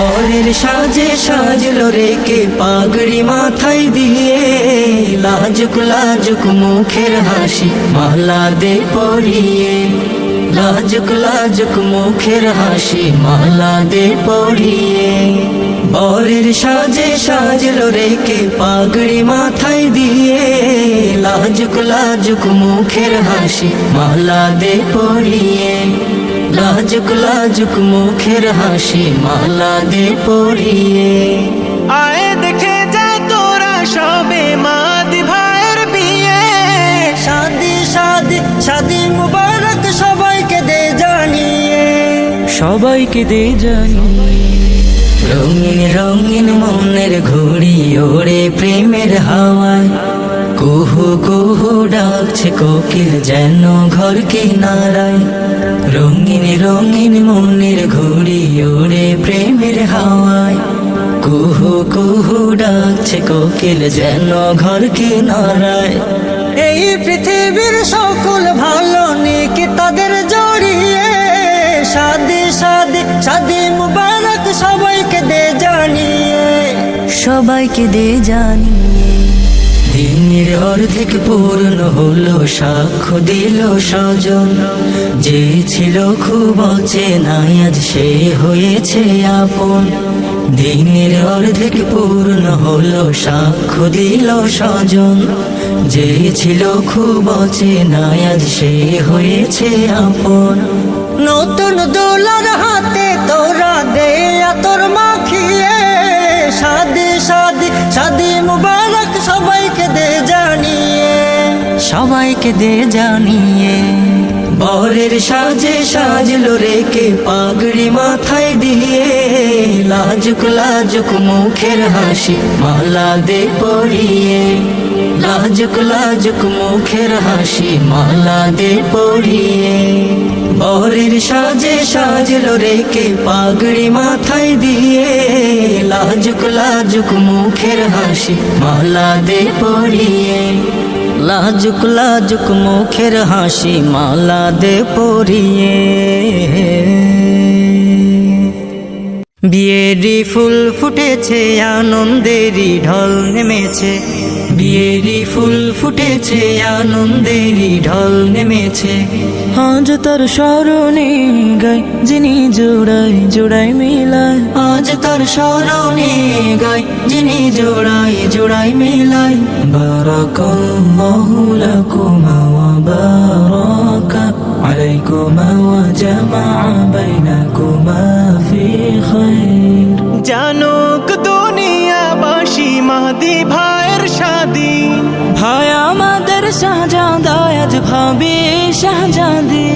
বরের সাজে সাজলো রেকে পাগড়ি মাথায় দিয়ে। লাজুক লাজুক মুখের হাসি মালা দে পরিয়ে। লাজুক লাজুক মুখের হাসি মালা দে পরিয়ে। বরের সাজে সাজলো রেকে পাগড়ি মাথায় দিয়ে। লাজুক লাজুক মুখের হাসি মালা দে পরিয়ে। লাজুক লাজুক মুখের হাসি মালা দে পরিয়ে। আয় দেখে যা তোরা সবে মাদি ভাইয়ের বিয়ে। শাদি শাদি শাদি মুবারক সবাইকে দে জানিয়ে। সবাইকে দে জানি রঙিন রঙিন মনের ঘুড়ি ওড়ে প্রেমের হাওয়ায়। কুহু কুহু ডাকছে কোকিল যেন ঘর কিনারায় রঙিন রঙিন মনের ঘুড়ি ওড়ে প্রেমের হাওয়ায়। কুহু কুহু ডাকছে কোকিল যেন ঘর কিনারায় এই পৃথিবীর সকল ভালো নেকি তাদের জড়িয়ে। শাদি শাদি শাদি মুবারক সবাইকে দে জানিয়ে। সবাইকে দে জানি দিনের অর্ধেক পূর্ণ হলো, সাক্ষ্য দিল স্বজন। যে ছিল খুব অচেনাই আজ সে হয়েছে আপন। দিনের অর্ধেক পূর্ণ হলো, সাক্ষ্য দিল স্বজন। যে ছিল খুব অচেনাই আজ সে হয়েছে আপন। নতুন দোলার হাতে তোরা দে তোর মাখিয়ে শাদি শাদি শাদি মুবারক দে জানিয়ে। বরের সাজে সাজলো রেকে পাগড়ি মাথায় দিয়ে। লাজুক লাজুক মুখের হাসি মালা দে পড়িয়ে লাজুক লাজুক মুখের হাসি মালা দে পরিয়ে। বরের সাজে সাজলো রেকে পাগড়ি মাথায় দিয়ে। লাজুক লাজুক মুখের হাসি মালা দে পরিয়ে। লাজুক লাজুক মুখের হাসি মালা দে পরিয়ে। বিয়েরি ফুল ফুটেছে, আনন্দেরই ঢল নেমেছে। বিয়েরি ফুল ফুটেছে আনন্দেরই ঢল নেমেছে। আজ তার স্মরণে গাই যিনি জোড়াই জোড়াই মিলায়। আজ তার স্মরণে গাই যিনি জোড়াই জোড়াই মিলাই বারাকাল্লাহু লাকুমা ওয়া বারাকা আলাইকুমা ওয়া জামাআ বাইনাকুমা ফি খাইর। জানুক ভাই আমাদের শাহজাদায় আজ ভাবি শাহজাদি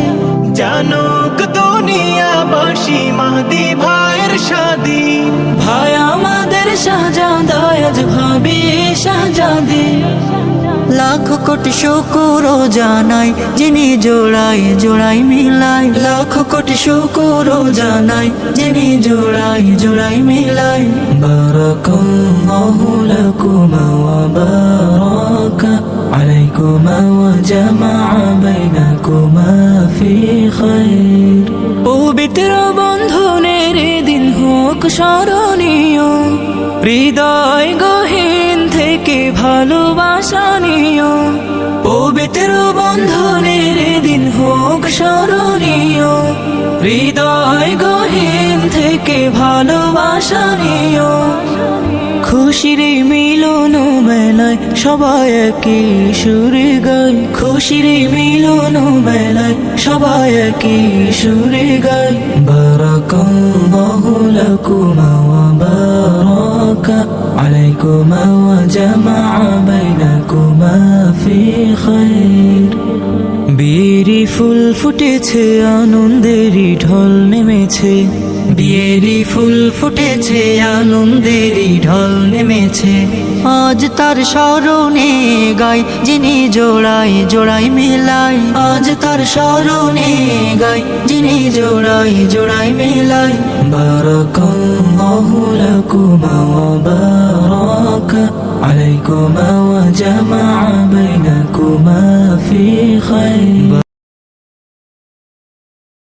জানুক দুনিয়াবাসী মাদি ভাইয়ের শাদি। ভাই আমাদের শাহজাদায় আজ ভাবি শাহজাদি লাখ কোটি শুকুর জানাই যিনি জোড়াই জোড়াই মিলাই লাখ কোটি শুকুর জানাই যিনি জোড়াই জোড়াই মিলাই বারাকাল্লাহু লাকুমা ওয়া ওয়া জামাআ বাইনাকুমা ফি খাইর পবিত্র বন্ধনের দিন হোক স্মরণীয়, হৃদয় গহীন থেকে ভালোবাসা নিও। পবিত্র বন্ধনের দিন হোক স্মরণীয়, হৃদয় গহীন থেকে ভালোবাসা নিও। খুশির মিলন বেলায় সবাই একই সুরে খুশির মিলন বেলায় সবাই একই সুরে গায়। বারাকাল্লাহু লাকুমা ওয়া বারাকা আলাইকুমা ওয়া জামাআ বাইনাকুমা ফি খাইর। বিয়েরি ফুল ফুটেছে, আনন্দেরই ঢল নেমেছে। বিয়েরি ফুল ফুটেছে, আনন্দেরই ঢল নেমেছে। আজ তার স্মরণে গাই যিনি জোড়াই জোড়াই মিলাই। আজ তার স্মরণে গাই যিনি জোড়াই জোড়াই মিলাই। বারাকাল্লাহু লাকুমা ওয়া বারাকা। ওয়া জামাআ বাইনাকুমা ফি খাইর।